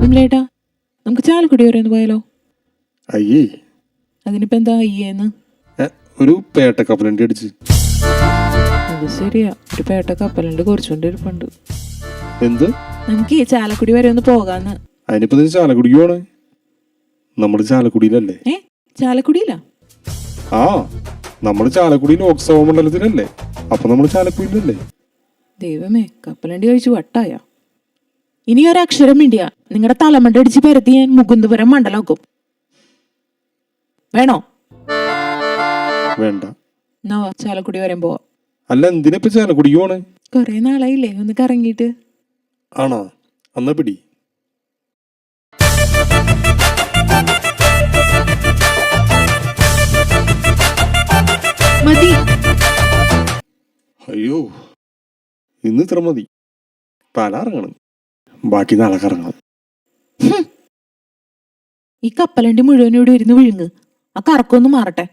വിമലേട്ടാ നമുക്ക് ചാലക്കുടി വരെ ഒന്ന് പോയാലോ? അയ്യേ. അതിനിപ്പോ എന്താ അയ്യേന്ന്? ഒരു പേട്ട കപ്പലണ്ടി അടിച്ച്. അത് ശരിയാ. ഒരു പേട്ട കപ്പലണ്ടി കുറച്ചുകൊണ്ട് ഇരിപ്പുണ്ട് എന്ത്? നമുക്ക് ഈ ചാലക്കുടി വരെ ഒന്ന് പോകാന്ന്. അതിനിപ്പോ ചാലക്കുടിക്ക് പോണേ നമ്മൾ ചാലക്കുടിയിലല്ലേ? ഏ ചാലക്കുടിയില്ല ആ നമ്മൾ ചാലക്കുടി ലോക്സഭാ മണ്ഡലത്തിലല്ലേ? അപ്പൊ നമ്മൾ ചാലക്കുടിയിലല്ലേ? ദൈവമേ കപ്പലണ്ടി കഴിച്ചു വട്ടായ? ഇനി ഒരക്ഷരം മിണ്ടിയ നിങ്ങളുടെ തലമണ്ട അടിച്ച് പരത്തി ഞാൻ മുകുന്ദപുരം മണ്ഡലാക്കും വേണോ? വേണ്ട. ചാലക്കുടി വരെ പോവാ. അല്ല പോണേ? കൊറേ നാളായില്ലേ ഒന്ന് കറങ്ങിയിട്ട് ആണോ? അന്നാ പിടി. മതി. അയ്യോ. ഇന്ന് ഇത്ര മതി. പല ബാക്കി നാളെ കറങ്ങണം. ഈ കപ്പലണ്ടി മുഴുവൻ ഇവിടെ ഇരുന്ന് വിഴുങ്ങ്. ആ കറക്കൊന്നും മാറട്ടെ.